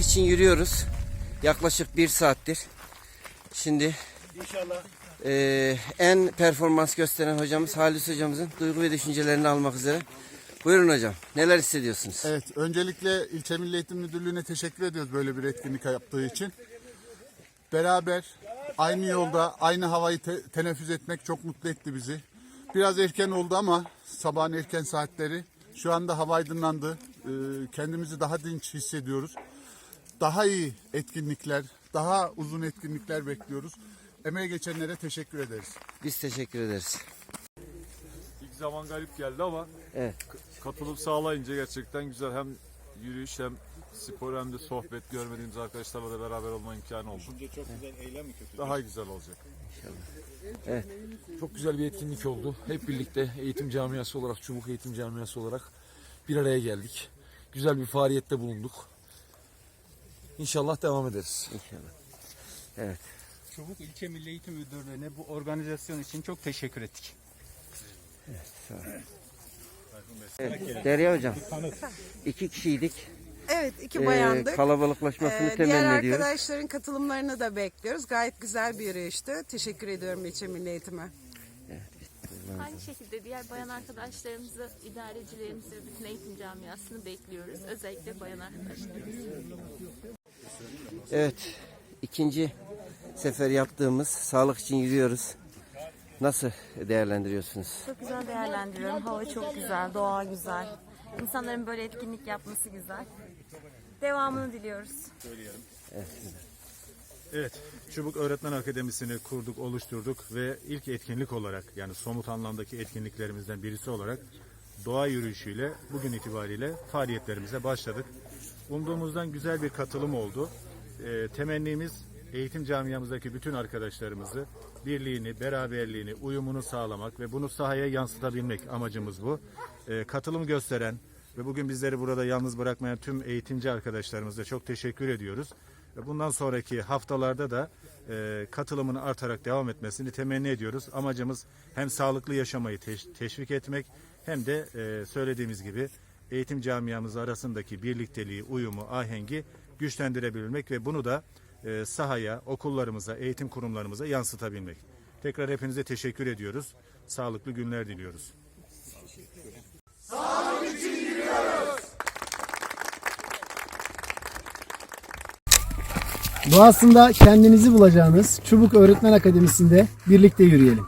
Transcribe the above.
için yürüyoruz. Yaklaşık bir saattir. Şimdi İnşallah eee, en performans gösteren hocamız Halis hocamızın duygu ve düşüncelerini almak üzere. Buyurun hocam. Neler hissediyorsunuz? Evet, öncelikle İlçe Milli Eğitim Müdürlüğü'ne teşekkür ediyoruz böyle bir etkinlik yaptığı için. Beraber aynı yolda aynı havayı te- teneffüs etmek çok mutlu etti bizi. Biraz erken oldu ama sabahın erken saatleri. Şu anda hava aydınlandı. Ee, kendimizi daha dinç hissediyoruz. Daha iyi etkinlikler, daha uzun etkinlikler bekliyoruz. Emeğe geçenlere teşekkür ederiz. Biz teşekkür ederiz. İlk zaman garip geldi ama Evet. katılım sağlayınca gerçekten güzel. Hem yürüyüş hem spor hem de sohbet görmediğimiz arkadaşlarla da beraber olma imkanı oldu. Şimdi çok güzel eylem mi kötü? Daha güzel olacak. Çok güzel bir etkinlik oldu. Hep birlikte eğitim camiası olarak, Çubuk Eğitim Camiası olarak bir araya geldik. Güzel bir faaliyette bulunduk. İnşallah devam ederiz. İnşallah. Çubuk İlçe Milli Eğitim Müdürlüğü'ne bu organizasyon için çok teşekkür ettik. Evet, Derya hocam. İki kişiydik. Evet iki Eee, bayandık. kalabalıklaşmasını Ee, temenni diğer ediyoruz. arkadaşların katılımlarını da bekliyoruz. Gayet güzel bir yürüyüştü. Teşekkür ediyorum İlçe Milli Eğitim'e. Aynı şekilde diğer bayan arkadaşlarımızı, idarecilerimizi, bütün eğitim camiasını bekliyoruz. Özellikle bayan arkadaşlarımızı. Evet. ikinci sefer yaptığımız sağlık için yürüyoruz. Nasıl değerlendiriyorsunuz? Çok güzel değerlendiriyorum. Hava çok güzel, doğa güzel. İnsanların böyle etkinlik yapması güzel. Devamını diliyoruz. Evet, Çubuk Öğretmen Akademisi'ni kurduk, oluşturduk ve ilk etkinlik olarak yani somut anlamdaki etkinliklerimizden birisi olarak doğa yürüyüşüyle bugün itibariyle faaliyetlerimize başladık. Umduğumuzdan güzel bir katılım oldu. Ee, temennimiz eğitim camiamızdaki bütün arkadaşlarımızı birliğini, beraberliğini, uyumunu sağlamak ve bunu sahaya yansıtabilmek amacımız bu. Ee, katılım gösteren ve bugün bizleri burada yalnız bırakmayan tüm eğitimci arkadaşlarımıza çok teşekkür ediyoruz. Bundan sonraki haftalarda da e, katılımın artarak devam etmesini temenni ediyoruz. Amacımız hem sağlıklı yaşamayı teş- teşvik etmek hem de e, söylediğimiz gibi eğitim camiamız arasındaki birlikteliği, uyumu, ahengi güçlendirebilmek ve bunu da e, sahaya, okullarımıza, eğitim kurumlarımıza yansıtabilmek. Tekrar hepinize teşekkür ediyoruz. Sağlıklı günler diliyoruz. Doğasında kendinizi bulacağınız Çubuk Öğretmen Akademisi'nde birlikte yürüyelim.